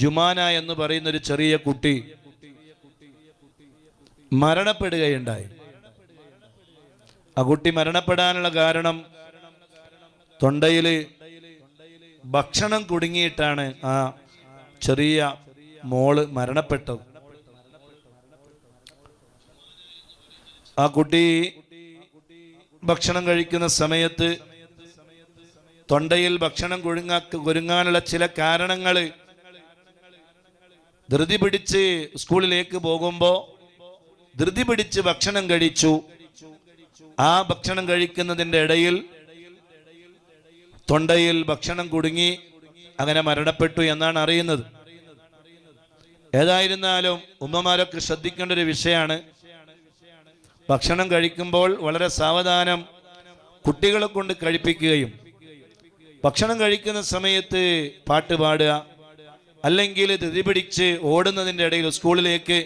ജുമാന എന്ന് പറയുന്ന ഒരു ചെറിയ കുട്ടി മരണപ്പെടുകയുണ്ടായി. ആ കുട്ടി മരണപ്പെടാനുള്ള കാരണം തൊണ്ടയിൽ ഭക്ഷണം കുടുങ്ങിയിട്ടാണ് ആ ചെറിയ മോൾ മരണപ്പെട്ടത്. ആ കുട്ടി ഭക്ഷണം കഴിക്കുന്ന സമയത്ത് തൊണ്ടയിൽ ഭക്ഷണം കുഴുങ്ങാ കുരുങ്ങാനുള്ള ചില കാരണങ്ങൾ ധൃതി പിടിച്ച് സ്കൂളിലേക്ക് പോകുമ്പോൾ ധൃതി പിടിച്ച് ഭക്ഷണം കഴിച്ചു. ആ ഭക്ഷണം കഴിക്കുന്നതിന്റെ ഇടയിൽ തൊണ്ടയിൽ ഭക്ഷണം കുടുങ്ങി അങ്ങനെ മരണപ്പെട്ടു എന്നാണ് അറിയുന്നത്. ഏതായിരുന്നാലും ഉമ്മമാരൊക്കെ ശ്രദ്ധിക്കേണ്ട ഒരു വിഷയമാണ് ഭക്ഷണം കഴിക്കുമ്പോൾ വളരെ സാവധാനം കുട്ടികളെ കൊണ്ട് കഴിപ്പിക്കുകയും ഭക്ഷണം കഴിക്കുന്ന സമയത്ത് പാട്ട് പാടുക അല്ലെങ്കിൽ ധൃതി പിടിച്ച് ഓടുന്നതിന്റെ ഇടയിൽ സ്കൂളിലേക്ക്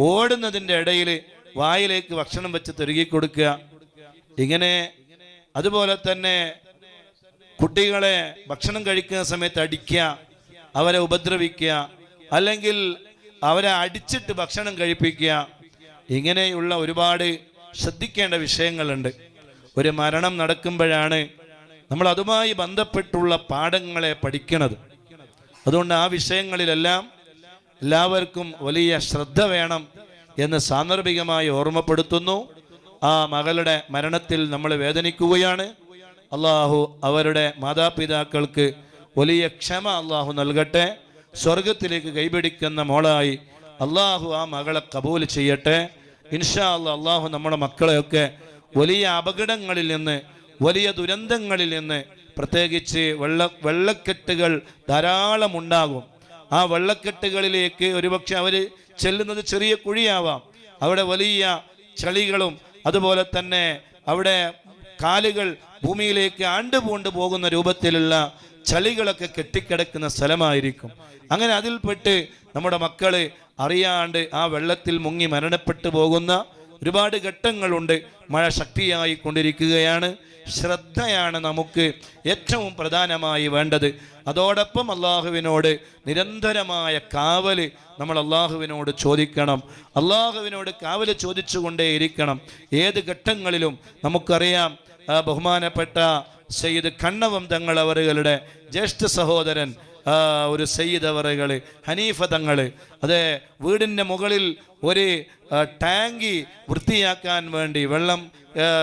ഓടുന്നതിന്റെ ഇടയിൽ വായിലേക്ക് ഭക്ഷണം വെച്ച് തിരുകി കൊടുക്കുക. ഇങ്ങനെ അതുപോലെ തന്നെ കുട്ടികളെ ഭക്ഷണം കഴിക്കുന്ന സമയത്ത് അടിക്കുക അവരെ ഉപദ്രവിക്കുക അല്ലെങ്കിൽ അവരെ അടിച്ചിട്ട് ഭക്ഷണം കഴിപ്പിക്കുക. ഇങ്ങനെയുള്ള ഒരുപാട് ശ്രദ്ധിക്കേണ്ട വിഷയങ്ങളുണ്ട്. ഒരു മരണം നടക്കുമ്പോഴാണ് നമ്മൾ അതുമായി ബന്ധപ്പെട്ടുള്ള പാഠങ്ങളെ പഠിക്കുന്നത്. അതുകൊണ്ട് ആ വിഷയങ്ങളിലെല്ലാം എല്ലാവർക്കും വലിയ ശ്രദ്ധ വേണം എന്ന് സാന്ദർഭികമായി ഓർമ്മപ്പെടുത്തുന്നു. ആ മകളുടെ മരണത്തിൽ നമ്മൾ വേദനിക്കുകയാണ്. അള്ളാഹു അവരുടെ മാതാപിതാക്കൾക്ക് വലിയ ക്ഷമ അള്ളാഹു നൽകട്ടെ. സ്വർഗത്തിലേക്ക് കൈപിടിക്കുന്ന മോളായി അള്ളാഹു ആ മകളെ കബൂൽ ചെയ്യട്ടെ. ഇൻഷാ അല്ലാ അള്ളാഹു നമ്മുടെ മക്കളെയൊക്കെ വലിയ അപകടങ്ങളിൽ നിന്ന് വലിയ ദുരന്തങ്ങളിൽ നിന്ന് പ്രത്യേകിച്ച് വെള്ള വെള്ളക്കെട്ടുകൾ ധാരാളം ഉണ്ടാകും ആ വെള്ളക്കെട്ടുകളിലേക്ക് ഒരുപക്ഷെ അവർ ചെല്ലുന്നത് ചെറിയ കുഴിയാവാം. അവിടെ വലിയ ചളികളും അതുപോലെ തന്നെ അവിടെ കാലുകൾ ഭൂമിയിലേക്ക് ആണ്ടുപൂണ്ട് പോകുന്ന രൂപത്തിലുള്ള ചളികളൊക്കെ കെട്ടിക്കിടക്കുന്ന സ്ഥലമായിരിക്കും. അങ്ങനെ അതിൽപ്പെട്ട് നമ്മുടെ മക്കൾ അറിയാണ്ട് ആ വെള്ളത്തിൽ മുങ്ങി മരണപ്പെട്ടു പോകുന്ന ഒരുപാട് ഘട്ടങ്ങളുണ്ട്. മഴ ശക്തിയായി കൊണ്ടിരിക്കുകയാണ്. ശ്രദ്ധയാണ് നമുക്ക് ഏറ്റവും പ്രധാനമായി വേണ്ടത്. അതോടൊപ്പം അള്ളാഹുവിനോട് നിരന്തരമായ കാവൽ നമ്മൾ അള്ളാഹുവിനോട് ചോദിക്കണം. അള്ളാഹുവിനോട് കാവൽ ചോദിച്ചുകൊണ്ടേയിരിക്കണം ഏത് ഘട്ടങ്ങളിലും നമുക്കറിയാം ബഹുമാനപ്പെട്ട സെയ്ദ് കണ്ണവം തങ്ങൾ അവരുടെ ജ്യേഷ്ഠ സഹോദരൻ ഒരു സയ്യിദ് അവറുകൾ ഹനീഫ തങ്ങൾ അതെ വീടിന്റെ മുകളിൽ ഒരു ടാങ്കി വൃത്തിയാക്കാൻ വേണ്ടി വെള്ളം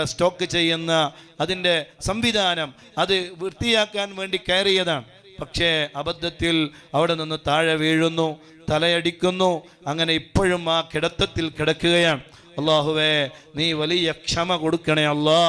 സ്റ്റോക്ക് ചെയ്യുന്ന അതിന്റെ സംവിധാനം അത് വൃത്തിയാക്കാൻ വേണ്ടി കയറിയതാണ്. പക്ഷേ അബദ്ധത്തിൽ അവിടെ നിന്ന് താഴെ വീഴുന്നു തലയടിക്കുന്നു അങ്ങനെ ഇപ്പോഴും ആ കിടത്തത്തിൽ കിടക്കുകയാണ്. അള്ളാഹുവേ നീ വലിയ ക്ഷമ കൊടുക്കണേ അല്ലാ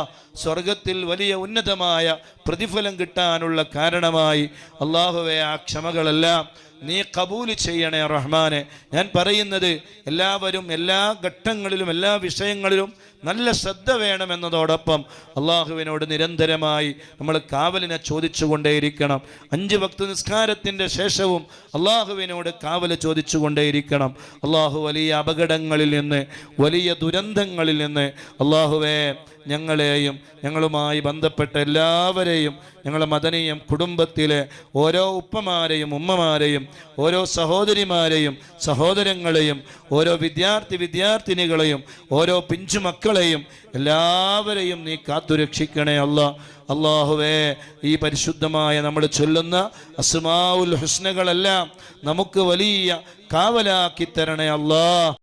സ്വർഗത്തിൽ വലിയ ഉന്നതമായ പ്രതിഫലം കിട്ടാനുള്ള കാരണമായി അള്ളാഹുവെ ആ ക്ഷമകളെല്ലാം നീ കബൂൽ ചെയ്യണേ റഹ്മാനെ. ഞാൻ പറയുന്നത് എല്ലാവരും എല്ലാ ഘട്ടങ്ങളിലും എല്ലാ വിഷയങ്ങളിലും നല്ല ശ്രദ്ധ വേണമെന്നതോടൊപ്പം അള്ളാഹുവിനോട് നിരന്തരമായി നമ്മൾ കാവലിനെ ചോദിച്ചുകൊണ്ടേയിരിക്കണം. അഞ്ച് ഭക്ത നിസ്കാരത്തിന്റെ ശേഷവും അള്ളാഹുവിനോട് കാവൽ ചോദിച്ചുകൊണ്ടേയിരിക്കണം. അള്ളാഹു വലിയ അപകടങ്ങളിൽ നിന്ന് വലിയ ദുരന്തങ്ങളിൽ നിന്ന് അള്ളാഹുവെ ഞങ്ങളെയും ഞങ്ങളുമായി ബന്ധപ്പെട്ട എല്ലാവരെയും ഞങ്ങളുടെ മദനീയം കുടുംബത്തിലെ ഓരോ ഉപ്പമാരെയും ഉമ്മമാരെയും ഓരോ സഹോദരിമാരെയും സഹോദരങ്ങളെയും ഓരോ വിദ്യാർത്ഥി വിദ്യാർത്ഥിനികളെയും ഓരോ പിഞ്ചു മക്കളെയും എല്ലാവരെയും നീ കാത്തുരക്ഷിക്കണേ അല്ല. അള്ളാഹുവേ ഈ പരിശുദ്ധമായ നമ്മൾ ചൊല്ലുന്ന അസ്മാഉൽ ഹുസ്നകളെല്ലാം നമുക്ക് വലിയ കാവലാക്കി തരണേ അല്ലാ.